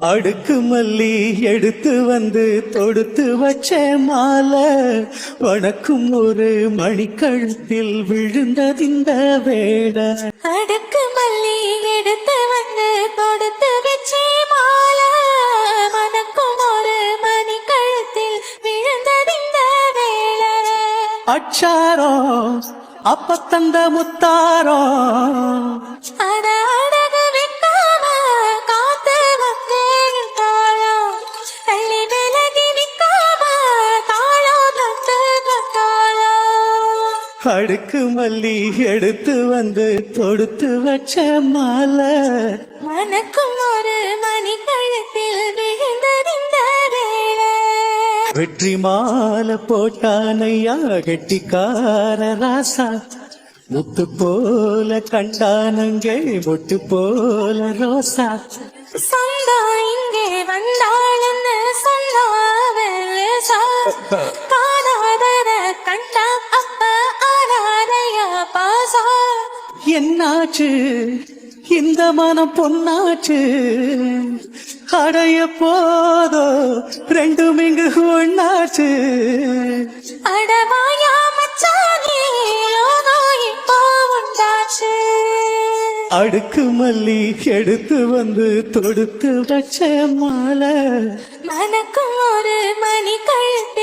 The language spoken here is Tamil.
அடுக்கு மல்லி எடுத்து வந்து தொடுத்து வச்ச மாலை. வணக்கும் ஒரு மணிக்கழுத்தில் விழுந்ததிந்த வேட. அடுக்கு மல்லி எடுத்து வந்து கொடுத்து வச்சே மாலை. மனக்கும் ஒரு மணி கழுத்தில் விழுந்ததிந்த வேளை அச்சாரம் அப்ப தந்த முத்தாரம். அடுக்கு மல்லி எடுத்து வந்து தொடுத்து வச்ச மாலை மனக்கும் ஒரு மணி கழுத்தில் வெற்றி மாலை போட்டானையா கெட்டிக்கார ராசா. முத்து போல கண்டானங்கே முட்டு போல ரோசா. சொந்தம் இங்கே வந்தாளுன்னு சொன்னாவல்லேசா என்னாச்சு? இந்த மனம் பொன்னாச்சு. அடைய போதோ ரெண்டும் இங்கு ஒண்ணாச்சு அடவாயா மச்சானே இப்போ உண்டாச்சு. அடுக்கு மல்லி எடுத்து வந்து தொடுத்து வச்ச மாலை. மனக்கும் ஒரு மணி வேளை